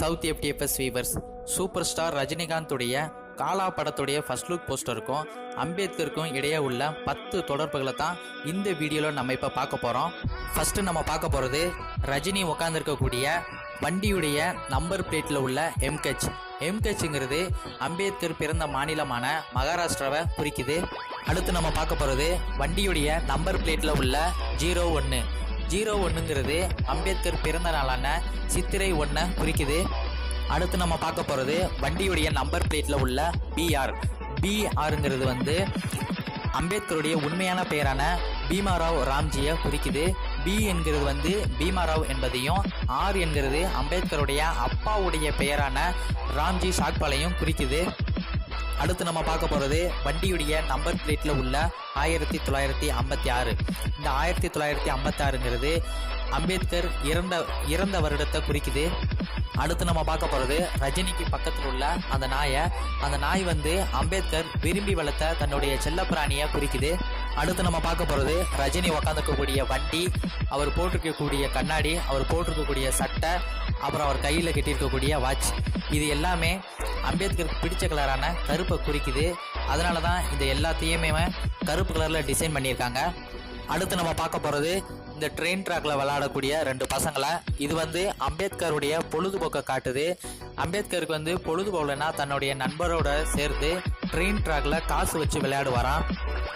South FDFS viewers. Super star ரஜினிகாந்துடைய Kaala படத்துடைய first look போஸ்டருக்கும் அம்பேத்கருக்கும் இடையே உள்ள பத்து தொடர்புகளை தான் இந்த வீடியோவில் நம்ம இப்போ பார்க்க போகிறோம் ஃபஸ்ட்டு நம்ம பார்க்க போகிறது ரஜினி உட்காந்துருக்கக்கூடிய வண்டியுடைய நம்பர் பிளேட்டில் உள்ள எம்கெச் எம்கெச்ங்கிறது அம்பேத்கர் பிறந்த மாநிலமான மகாராஷ்டிராவை குறிக்குது. அடுத்து நம்ம பார்க்க போகிறது வண்டியுடைய நம்பர் பிளேட்டில் உள்ள ஜீரோ ஒன்று ஜீரோ ஒன்றுங்கிறது அம்பேத்கர் பிறந்த நாளான சித்திரை ஒன்றை குறிக்குது. அடுத்து நம்ம பார்க்க போகிறது வண்டியுடைய நம்பர் பிளேட்டில் உள்ள பிஆர் பிஆருங்கிறது வந்து அம்பேத்கருடைய உண்மையான பெயரான பீமாராவ் ராம்ஜியை குறிக்குது. பி என்கிறது வந்து பீமாராவ் என்பதையும் ஆர் என்கிறது அம்பேத்கருடைய அப்பாவுடைய பெயரான ராம்ஜி சாக்பாலையும் குறிக்குது. அடுத்து நம்ம பார்க்க போகிறது வண்டியுடைய நம்பர் பிளேட்டில் உள்ள ஆயிரத்தி தொள்ளாயிரத்தி ஐம்பத்தி ஆறு. இந்த ஆயிரத்தி தொள்ளாயிரத்தி ஐம்பத்தி ஆறுங்கிறது அம்பேத்கர் இறந்த இறந்த வருடத்தை குறிக்குது. அடுத்து நம்ம பார்க்க போகிறது ரஜினிக்கு பக்கத்தில் உள்ள அந்த நாயை. அந்த நாய் வந்து அம்பேத்கர் விரும்பி வளர்த்த தன்னுடைய செல்லப்பிராணியை குறிக்குது. அடுத்து நம்ம பார்க்க போகிறது ரஜினி உக்காந்துருக்கக்கூடிய வண்டி. அவர் போட்டிருக்கக்கூடிய கண்ணாடி அவர் போட்டிருக்கக்கூடிய சட்டை அப்புறம் அவர் கையில் கட்டியிருக்கக்கூடிய வாட்ச் இது எல்லாமே அம்பேத்கருக்கு பிடிச்ச கலரான கருப்பை குறிக்குது. அதனால தான் இந்த எல்லாத்தையுமே கருப்பு கலரில் டிசைன் பண்ணியிருக்காங்க. அடுத்து நம்ம பார்க்க போகிறது இந்த ட்ரெயின் ட்ராக்ல விளையாடக்கூடிய ரெண்டு பசங்களை. இது வந்து அம்பேத்கருடைய பொழுதுபோக்கை காட்டுது. அம்பேத்கருக்கு வந்து பொழுதுபோகலைன்னா தன்னுடைய நண்பரோட சேர்ந்து ட்ரெயின் ட்ராக்ல காசு வச்சு விளையாடுவாராம்.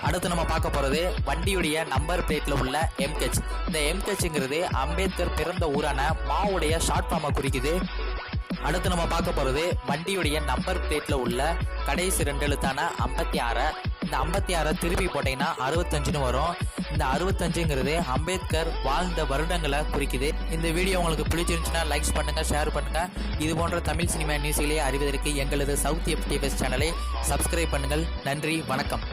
அடுத்து நம்ம பார்க்க போகிறது வண்டியுடைய நம்பர் பிளேட்டில் உள்ள எம்கெச் இந்த எம்கெச்ங்கிறது அம்பேத்கர் பிறந்த ஊரான மாவுடைய ஷார்ட் ஃபார்மை குறிக்குது. அடுத்து நம்ம பார்க்க போகிறது வண்டியுடைய நம்பர் பிளேட்டில் உள்ள கடைசி ரெண்டு எழுத்தான ஐம்பத்தி ஆறை இந்த ஐம்பத்தி ஆறை திருப்பி போட்டீங்கன்னா அறுபத்தஞ்சுன்னு வரும். இந்த அறுபத்தஞ்சுங்கிறது அம்பேத்கர் வாழ்ந்த வருடங்களை குறிக்குது. இந்த வீடியோ உங்களுக்கு பிடிச்சிருந்துச்சுன்னா லைக்ஸ் பண்ணுங்கள் ஷேர் பண்ணுங்கள் இது போன்ற தமிழ் சினிமா நியூஸ்களை அறிவதற்கு எங்களது சவுத் எஃப்டிஎஃப்எஸ் சேனலை சப்ஸ்கிரைப் பண்ணுங்கள். நன்றி வணக்கம்.